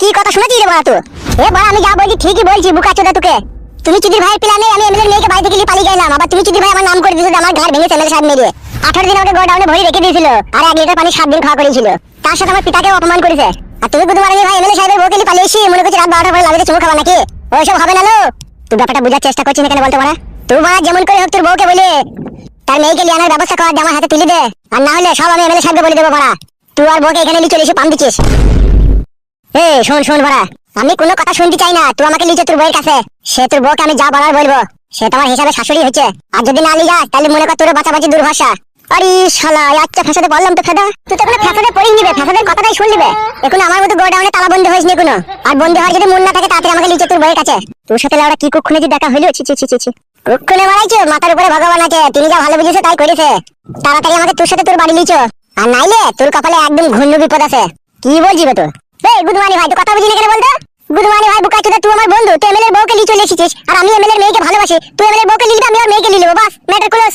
কি কথা শুনেছিস রে বড়া তুই এ বড়া, আমি যা বলছি ঠিকই বলছি, বুকা চোদা তোকে। তুমি চুদির ভাইয়ের প্ল্যানে আমি এমএলএ মেয়েকে বাড়ি থেকে নিয়ে পালিয়ে গেলাম। আবার তুমি চুদির ভাই আমার নাম করে দিয়েছ আমার ঘর ভেঙে এমএলএ সাহেব মেরে। আঠারো দিন আমাকে গোডাউনে ভরি রেখে দিয়েছিল, আর এক লিটার পানি সাত দিন খাওয়া করেছিল। তার সাথে আমার পিতাকে অপমান করেছে। আর তুমি গুদু মারানি ভাই এমএলএ সাহেবের বউকে নিয়ে পালিয়ে এসে মনে করছি রাত বারোটার পরে লাগে চুমু খাবা নাকি? ওইসব হবে না লো। তুই ব্যাপারটা বোঝার চেষ্টা করছিস এখানে বলতে পারে তুই মা যেমন করে হোক তোর বউকে বলে, তার মেয়েকে লিয়ে আনার ব্যবস্থা কর আমার হাতে তুলে দে। আর না হলে সব আমি এমএলএ সাহেবকে বলে দেবো পারা তুই আর বউকে এখানে নিয়ে চলে এসে পাম দিচ্ছিস। শোন শোন বাড়া আমি কোনো কথা শুনতে চাই না। তুই আমাকে লিচে তোর বউয়ের কাছে, সে তোর বউকে আমি যা বলার বলব। সে তোমার হিসাবে শাশুড়ি হচ্ছে। আর যদি না যাস তাহলে মনে কর তোর বাঁচাবাঁচি দুর্ভাষা। আরে শালা আচ্ছা ফেসাতে বললাম তো ফেদা। তুই তো কোনো ফেসাতে পড়ি নিবে ফেসাদের কথাটাই শুন নিবে এখন আমার মতো গোডাউনে তালা বন্ধ হয়েছে নি কোনো আর বন্ধ হওয়ার যদি মন না থাকে, তাড়াতাড়ি আমাকে লিচে তোর বউয়ের কাছে। তোর সাথে লাউড়া কি কুক্ষণে যে দেখা হইল? ছি ছি ছি ছি কুক্ষণে মারাইছো মাথার উপরে ভগবান আছে। তিনি যা ভালো বুঝেছে, তাই করেছে। তাড়াতাড়ি আমাকে তোর সাথে তোর বাড়ি লিচো আর নাইলে তোর কপালে একদম ঘূর্ণ বিপদ আছে। কি বলছি তোর? এই গুদমানি ভাই তো কথা বুঝি না কেন বলতো? গুদমানি ভাই, বুকা চোদা, তুই আমার বন্ধু, তুই এমএলএর বউকে নিয়ে চলে এসেছিস, আর আমি এমএলএর মেয়েকে ভালোবাসি। তুই এমএলএর বউকে নিবি আমি ওর মেয়েকে নিয়ে নেব বাস ম্যাটার ক্লোজ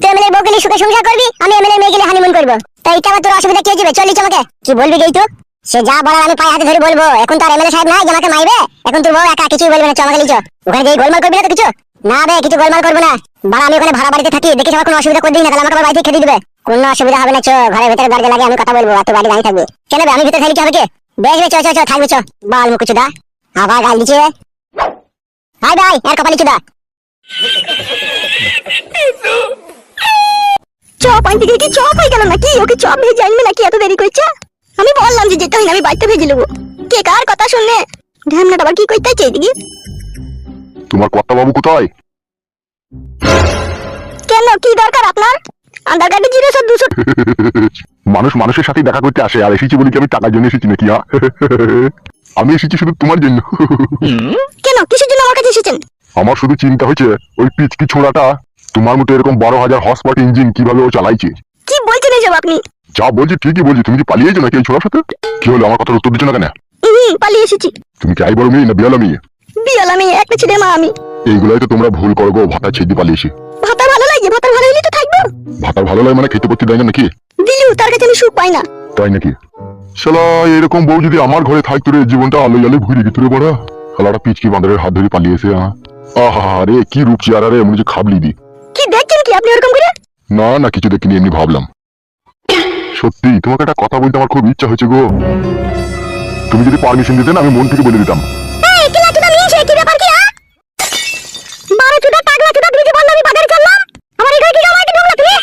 তুই এমএলএর বউকে নিয়ে সুখে সংসার করবি, আমি এমএলএর মেয়েকে নিয়ে হানিমুন করব। তাই এটা আবার তোর অসুবিধা কি হচ্ছে চল্লিশ আমাকে। কি বলবি গেই তো? সে যা বলার আমি পায়ে হাতে ধরে বলব। এখন তো আর এমএলএ সাহেব নাই আমাকে মাইবে? এখন তোর বউ একা, কিছুই বলবে না। চ আমাকে লিচো ওখানে গিয়ে গোলমাল করবি না তো কিছু? না বে, কিছু গোলমাল করব না। বাড়া, আমি ওখানে ভাড়া বাড়িতে থাকি, দেখিস আমার কোনো অসুবিধা করবি না, তাহলে আমাকে আবার বাড়ি খেতে দিবে। কোনো অসুবিধা হবে না, চো, ঘরের ভিতরে দরজা লাগে আমি কথা বলব, আর তুই বাড়ি দাঁড়িয়ে থাকবি। কেন আমি ভিতরে থাকি কি হবে কি? বেশ বেশ চ চ চ থাকবে চ বাল মুকুচু দা আবার গাল দিচ্ছে হাই ভাই আর কপালি চুদা। চপ আনতে গিয়ে কি চপ হয়ে গেল নাকি? ওকে চপ ভেজে আনবে নাকি এত দেরি করছে? আমি বললাম যে যেতে হয় না আমি বাড়িতে ভেজে নেব। কে কার কথা শুনলে ঢ্যামনাটা আবার কি করতে চাই এদিকে? তোমার কর্তা বাবু কোথায়? কেন কি দরকার আপনার? আধার কার্ডে জিরো সব দুশো মানুষ মানুষের সাথে দেখা করতে আসে আর এসেছি বলি কি আমি টাকার জন্য এসেছি নাকি হ্যাঁ? আমি এসেছি শুধু তোমার জন্য। কেন? কিসের জন্য আমার কাছে এসেছেন? আমার শুধু চিন্তা হয়েছে ওই পিচকি ছোড়াটা তোমার মতো এরকম বারো হাজার হসপট ইঞ্জিন কীভাবে ও চালাইছে? কি বলছেন এসব আপনি? যা বলছি ঠিকই বলছি তুমি কি পালিয়েছো নাকি এই ছোড়ার সাথে? কি হলো আমার কথার উত্তর দিচ্ছ না কেন? পালিয়ে এসেছি। তুমি কি আই বড় মেয়ে না বিয়ালা মেয়ে বিয়াল আমি একটা ছেলে মা আমি। এইগুলাই তো তোমরা ভুল করো গো ভাতা ছেড়ে পালিয়েছি। ভাতা ভালো লাগে ভাতা ভালো হলে তো থাকব। ভাতার ভালো লাগে মানে খেতে পড়তে দেয় না নাকি? তার কাছে আমি সুখ পাই না। তাই নাকি? শালা এরকম বউ যদি আমার ঘরে থাকতো রে জীবনটা আলো আলো ঘুরে গেত রে বড়া। শালাটা পিচকি বাঁদরের হাত ধরে পালিয়েছে হ্যাঁ আহা রে কি রূপ চেহারা রে মনে হচ্ছে খাবলি দি। কি দেখছেন কি আপনি ওরকম করে? না না কিছু দেখিনি এমনি ভাবলাম। সত্যি তোমাকে একটা কথা বলতে আমার খুব ইচ্ছা হয়েছে গো। তুমি যদি পারমিশন দিতে না আমি মন থেকে বলে দিতাম এই কি লাচুদা নিয়ে এসে কি ব্যাপার কি হ্যাঁ বারো চুদা টাকলা চুদা তুমি যে বলল আমি বাজারে চললাম আমার এখানে কি কামাইতে ঢুকলা তুমি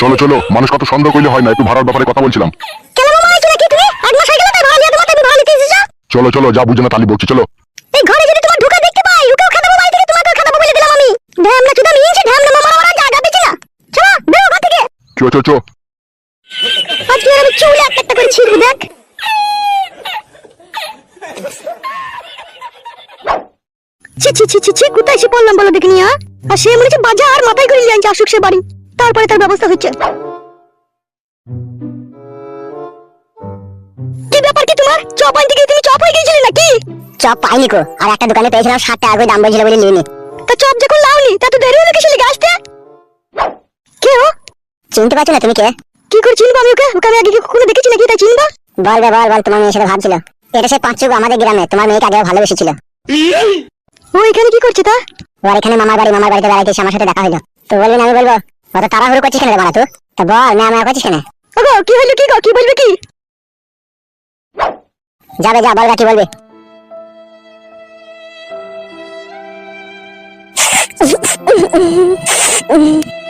চলো চলো মানুষ কত সন্দেহ করলে হয় না একটু ভাড়ার ব্যাপারে কথা বলছিলাম। মামা চলো চলো যা বুঝে না তালি বকছি চলো। এই ঘরে যদি তোমার ঢুকা দেখতে পাই ওকেও খাদাবো বাড়ি থেকে তোমাকেও খাদাবো বলে দিলাম আমি। ঢ্যামনা চুদা নিয়ে এসে ঢ্যামনা মামার আমার জায়গা না। চলো বেরো ঘর থেকে। চো চো চো। আজকে আর আমি চুলে একটা একটা করে ছিঁড়বো দেখ। ছি ছি ছি ছি ছি কোথায় এসে পড়লাম বলো দেখিনি আর সে মনে হচ্ছে বাজার মাথায় করে নিয়ে আসুক সে বাড়ি। তারপরে তার ব্যবস্থা হচ্ছে। কি ব্যাপার কি তোমার? চপ আনতে গিয়ে তুমি চপ হয়ে গিয়েছিলে নাকি? চপ পাইনি কো আর একটা দোকানে পেয়েছিলাম ষাট টাকা করে দাম বলছিল বলে নিয়ে নি তা চপ যখন লাওনি তা তো দেরি হলো কিসে লেগে আসতে? কে ও? চিনতে পারছ না তুমি কে? কি করে চিনবো আমি ওকে? ওকে আমি আগে কখনো দেখেছি নাকি তাই চিনবো? বল বে বল বল তোমার মেয়ের সাথে ভাবছিল। এটা সে পাঁচুক আমাদের গ্রামে তোমার মেয়েকে আগেও ভালোবেসেছিল। ও এখানে কি করছে তা? ও এখানে মামার বাড়ি মামার বাড়িতে বেড়াইতে আমার সাথে দেখা হইল। তো বলবি না আমি বলব? অত তাড়াহুড়ো করছিস কেন রে বাড়া তুই? তা বল না আমার করছিস কেন? ওগো কি হইল কি গো? কি বলবে কি? যাবে যা বল কি বলবি?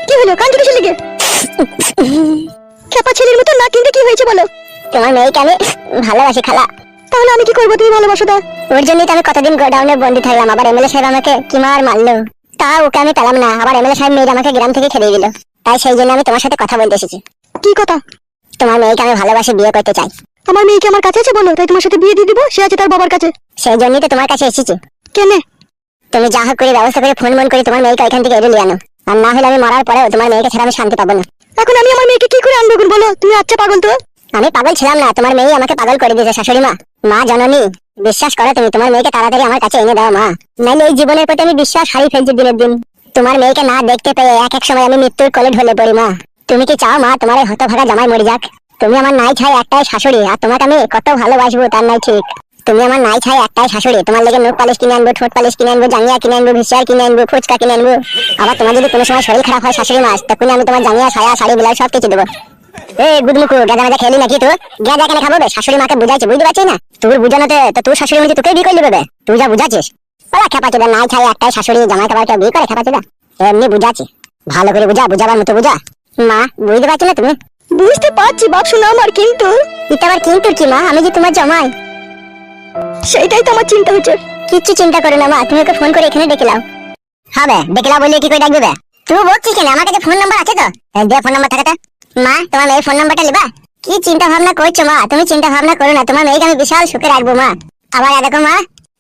কি হলো কান কিসে লেগে খেপা ছেলের মতো না কিনতে কি হয়েছে বলো? তোমার মেয়েকে আমি ভালোবাসি খালা। তাহলে আমি কি করব তুমি ভালোবাসো তা ওর জন্যই তো আমি কতদিন গোডাউনে বন্দি থাকলাম আবার এমএলএ সাহেব আমাকে কি মার মারলো? তা ওকে আমি পেলাম না। আবার এমএলএ সাহেব মেয়ে আমাকে গ্রাম থেকে খেলিয়ে দিল। তাই সেই জন্য আমি তোমার সাথে কথা বলতে এসেছি। কি কথা? তোমার মেয়েকে আমি ভালোবাসি বিয়ে করতে চাই। আমার মেয়েকে আমার কাছে আছে বলো? তাই তোমার সাথে বিয়ে দিয়ে দিব? সে আছে তার বাবার কাছে। সেই জন্যই তো তোমার কাছে এসেছি। কেনে? তুমি যা হোক করে ব্যবস্থা করে ফোন মন করে তোমার মেয়েকে এখান থেকে এড়ে নিয়ে আনো। আর না হলে আমি মরার পরেও তোমার মেয়েকে ছাড়া আমি শান্তি পাবো না। এখন আমি আমার মেয়েকে কি করে আনব বলো? তুমি আচ্ছা পাগল তো। আমি পাগল ছিলাম না, তোমার মেয়ে আমাকে পাগল করে দিয়েছে, শাশুড়ি মা। মা, জননী, বিশ্বাস করো তুমি, তোমার মেয়েকে তাড়াতাড়ি আমার কাছে এনে দাও, মা। নাইলে এই জীবনের প্রতি আমি বিশ্বাস হারিয়ে ফেলছি দিনের দিন। তোমার মেয়েকে না দেখতে পেয়ে এক এক সময় আমি মৃত্যুর কোলে ঢলে পড়ি, মা। তুমি কি চাও, মা, তোমার এই হতভাগা জামাই মরে যাক? তুমি আমার নাই ছাই, একটাই শাশুড়ি, আর তোমাকে আমি কত ভালোবাসবো তার নাই ঠিক। তুমি আমার নাই ছাই, একটাই শাশুড়ি, তোমার লেগে মুখ পালিশ কিনে আনব, ঠোঁট পালিশ কিনে আনব, জাঙ্গিয়া কিনে আনব ভিসিয়ার কিনে আনব, ফুচকা কিনে আনব। আবার তোমার যদি কোনো সময় শরীর খারাপ হয়, শাশুড়ি মাস তখন আমি তোমার জাঙ্গিয়া, ছায়া, শাড়ি বিলাস সব কিছু দেবো। এই গুদমুকু গাঁজা গাঁজা খেলি নাকি তুই গাঁজা কেন খাব শাশুড়ি মাকে বুঝাইছে বুঝতে পারছিস না? তোর বুঝানোতে তো তোর শাশুড়ি মধ্যে তোকে বিয়ে করে দেবে তুই যা বুঝাচ্ছিস? বলা খেপা চোদা নাই ছাই একটাই শাশুড়ি জামাই কাবার কেউ বিয়ে করে খেপা চোদা। এমনি বুঝাচ্ছি। ভালো করে বুঝা বুঝাবার মতো বুঝা। মা বুঝতে পারছি না তুমি? বুঝতে পারছি বাপ শোনা আমার কিন্তু? এটা আবার কিন্তু কি মা? আমি যে তোমার জামাই। সেইটাই তো আমার চিন্তা হচ্ছে। কিচ্ছু চিন্তা করো না মা তুমি ওকে ফোন করে এখানে ডেকে লাও হবে ডেকে লাও বললে কি করে ডাকবে? তুমি বলছিস কেন? আমার কাছে ফোন নাম্বার আছে তো? দে ফোন নাম্বার থাকে তো? মা তোমার মেয়ের ফোন নাম্বারটা লিবা কি চিন্তা ভাবনা করছ মা? তুমি চিন্তা ভাবনা করো না তোমার মেয়েকে আমি বিশাল সুখে রাখব মা। আবার দেখো মা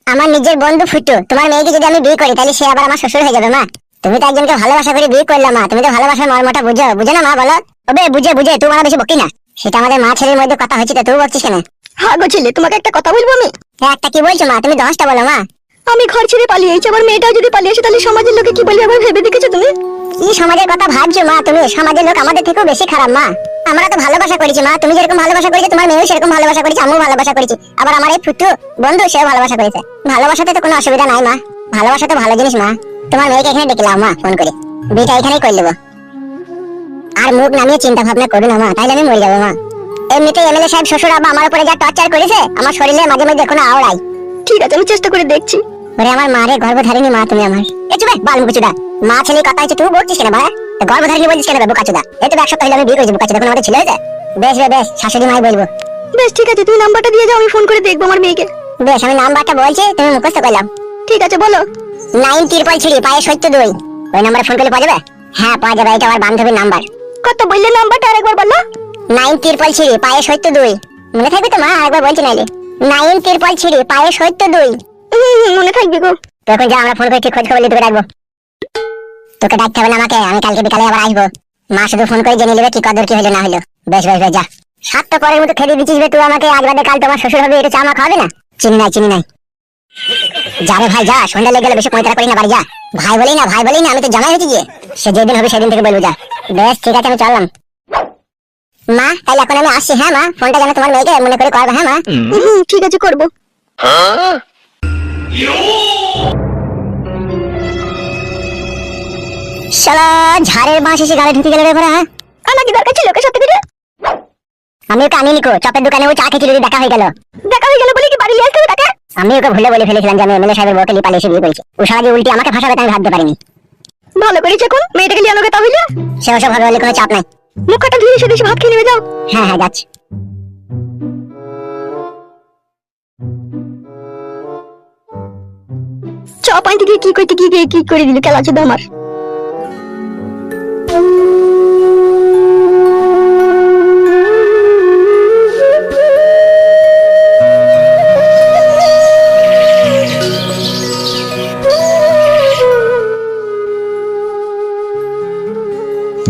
আমার নিজের বন্ধু ফুটু তোমার মেয়েকে যদি আমি বিয়ে করি তাহলে সে আবার আমার শ্বশুর হয়ে যাবে মা। তুমি তো একজনকে ভালোবাসা করে বিয়ে করলাম মা তুমি তো ভালোবাসার মর্মটা বুঝো। বুঝো না মা বলো। ওবে বুঝে বুঝে তুই আমার বেশি বকি না। সেটা আমাদের মা ছেলের মধ্যে কথা হয়েছে তো তুই বলছিস কেন? হ্যাঁ গো ছেলে তোমাকে একটা কথা বলব আমি? এ, একটা কি বলছো মা? তুমি দশটা বলো মা। আমি ঘর ছেড়ে পালিয়েছি আমার মেয়েটাও যদি পালিয়ে আসে তাহলে সমাজের লোকে কি বলবে আবার ভেবে দেখেছ তুমি? কি সমাজের কথা ভাবছ, মা? তুমি সমাজের লোক আমাদের থেকেও বেশি খারাপ, মা। আমরা তো ভালোবাসা করেছি, মা। তুমি যেরকম ভালোবাসা করেছ, তোমার মেয়েও সেরকম ভালোবাসা করেছি, আমিও ভালোবাসা করেছি। আবার আমার এই ফুটু বন্ধু, সেও ভালোবাসা করেছে। ভালোবাসাতে তো কোনো অসুবিধা নাই, মা। ভালোবাসা তো ভালো জিনিস, মা। তোমার মেয়েকে এখানে ডেকে মা, ফোন করে। বিয়েটা এখানেই করে দেবো আর মুখ নামিয়ে চিন্তা ভাবনা করো না, মা। তাইলে আমি মরে যাব, মা। এমনিতে এমএলএ সাহেব, শ্বশুর আব্বা আমার উপরে যা টর্চার করেছে, আমার শরীরে মাঝে মাঝে কোনো আওড়াই। ঠিক আছে, আমি চেষ্টা করে দেখছি। ওরে আমার মারে গর্ভধারিণী মা তুমি আমার। এ চুপে বাল মুকুচুদা মা ছেলে কথা হচ্ছে তুই বলছিস কেন ভাই গর্ভধারিণী বলছিস কেন বুকাচুদা? এই তো এক সপ্তাহ আমি বিয়ে করেছি বুকাচুদা কোনো আমাদের ছিল হয়েছে? বেশ বে বেশ শাশুড়ি মাই বলব। বেশ ঠিক আছে তুমি নাম্বারটা দিয়ে যাও আমি ফোন করে দেখব আমার মেয়েকে। বেশ আমি নাম্বারটা বলছি তুমি মুখস্থ করলাম ঠিক আছে বলো। নাইন তিরপল ছিড়ি পায়ে সত্য দুই। ওই নাম্বারে ফোন করলে পাওয়া যাবে? হ্যাঁ পাওয়া যাবে এটা আমার বান্ধবীর নাম্বার। কত বললে নাম্বারটা আরেকবার বলো। নাইন তিরপল ছিড়ি পায়ে সত্য দুই। মনে থাকবে তো মা আরেকবার বলছি নাইলে। নাইন তিরপল ছিড়ি পায়ে সত্য দুই। মনে থাকবে গো। তখন যা আমরা ফোন করে ঠিক খোঁজ খবর নিয়ে তোকে ডাকবো তোকে ডাকতে হবে না আমাকে আমি কালকে বিকালে আবার আসব। মা শুধু ফোন করে জেনে নেবে কি কদর কি হলো না হলো। বেশ বেশ বেশ যা। সাত তো পরের মতো খেতে দিচ্ছিস তুই আমাকে আজ বাদে কাল তোমার শ্বশুর হবে এটা চামা খাওয়াবে না? চিনি নাই চিনি নাই। যা রে ভাই যা সন্ধ্যা লেগে গেলে বেশি পঁয়তারা করি না বাড়ি যা। ভাই বলি না ভাই বলি না আমি তো জামাই হয়েছি গিয়ে। সে যেদিন হবে সেদিন থেকে বলব যা। বেশ ঠিক আছে আমি চললাম। মা তাহলে এখন আমি আসছি হ্যাঁ মা? ফোনটা যেন তোমার মেয়েকে মনে করে করবে হ্যাঁ মা? ঠিক আছে করব। শালা ঝাড়ের বাঁশ এসে গালে ঢুকে গেল রে ভরা। আমার কি দরকার ছিল ওকে সত্যি করে? আমি ওকে আনি নিকো চপের দোকানে ও চা খেয়েছিল দেখা হয়ে গেল। দেখা হয়ে গেল বলে কি বাড়ি নিয়ে আসতে হবে আমি ওকে ভুলে বলে ফেলেছিলাম যে আমি এমএলএ সাহেবের বউকে লিপালে এসে বিয়ে করেছি। ও সারা যে উল্টি আমাকে ফাঁসাবে ভাবতে পারিনি। ভালো করেছে এখন মেয়েটাকে নিয়ে আনোগে তাহলে? সে ওসব ভাবে বলে কোনো চাপ নাই। মুখটা ধুয়ে এসে দেশে ভাত খেয়ে নেবে যাও। হ্যাঁ হ্যাঁ যাচ্ছি। গিয়ে কি করতে গিয়ে কি করে দিল? খেলা চোদ্দ আমার।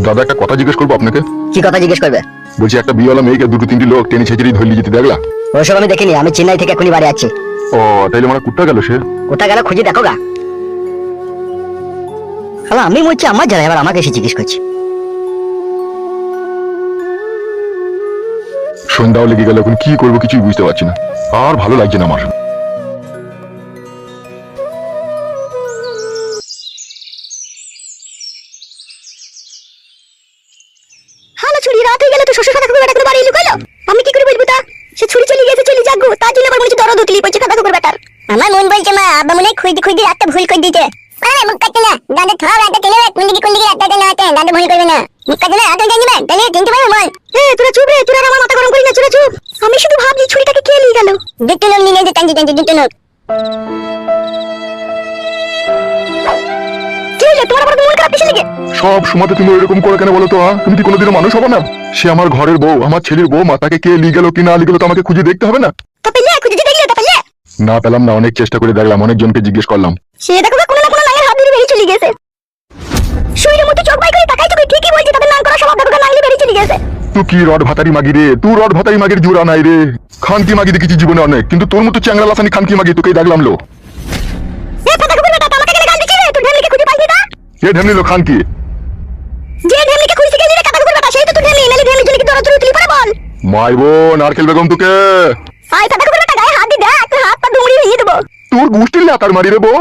দাদা একটা কথা জিজ্ঞেস করব আপনাকে? কি কথা জিজ্ঞেস করবে? বলছি একটা বিয়েওয়ালা মেয়েকে দুটো তিনটি লোক টেনে ছেঁচড়ি ধরলি যেতে দেখলা? ওসব আমি দেখিনি আমি চেন্নাই থেকে এখনই বাড়ি আছি ও তাইলে মানে কুট্টা গেল সে। কোথা গেল খুঁজে দেখো গা। হ্যালো আমি বলছি আমার যারা এবার আমাকে এসে জিজ্ঞেস করছি। সন্ধ্যাও লেগে গেল এখন কি করব কিছুই বুঝতে পারছি না। আর ভালো লাগছে না আমার। তার জন্য আবার মনে হচ্ছে দরদ উতলি পড়ছে খাতা করে বেটার। আমার মন বলছে মা আব্বা মনে হয় খুঁজতে খুঁজতে রাতটা ভুল করে দিতে আরে মুখ কাটতে না। দাঁতে রাতে তেলে কোন দিকে কোন দিকে রাতটা না হাতে দাঁতে ভুল করবে না। মুখ কাটতে না তাহলে চিনতে পারবে মন। এ তোরা চুপ রে তোরা আমার মাথা গরম করি না চুরা চুপ। আমি শুধু ভাবছি ছুরিটাকে কে নিয়ে গেল? দুটো লোক নিয়ে যে দুটো লোক। সব সময়তে তুমি এরকম করে কেন বলো তো? তুমি কি কোনোদিনও মানুষ হবে না? সে আমার ঘরের বউ আমার ছেলের বউ মা তাকে কে লিয়ে গেল কি না লিয়ে গেল তো আমাকে খুঁজে দেখতে হবে না? তা পেলে খুঁজে দেখলে তা পেলে না পেলাম না অনেক চেষ্টা করে দেখলাম অনেকজনকে জিজ্ঞেস করলাম। সে দেখো কোনো না কোনো হাত বেরিয়ে চলে গেছে। শরীরের মধ্যে চোখ বাই করে তাকাই চোখে ঠিকই বলছি তাদের নাম করা সব দেখো বেরিয়ে চলে গেছে। তুই কি রড ভাতারি মাগি রে? তুই রড ভাতারি মাগির জোড়া নাই রে। খানকি মাগি দেখেছি জীবনে অনেক কিন্তু তোর মতো চ্যাংরা লাসানি খানকি মাগি তোকে দেখলাম লো। এ পাতা কবুল বেটা আমাকে কেন গাল দিছিস রে? তুই ঢেমলিকে খুঁজে পাইলি না এ ঢেমনি লো খানকি? যে ঢেমলিকে খুঁজতে গেলি রে কাটা কবুল বেটা সেই তো তুই ঢেমলি। নালে ঢেমলি চলে কি তুলি বল। মারবো নারকেল বেগম তোকে। আয় সাদা কুকুরটা গায়ে হাত দি দেখ, হাত পা দুমড়ি ভেঙে দেবো। তোর গুষ্টির লাতার মারি রে বউ।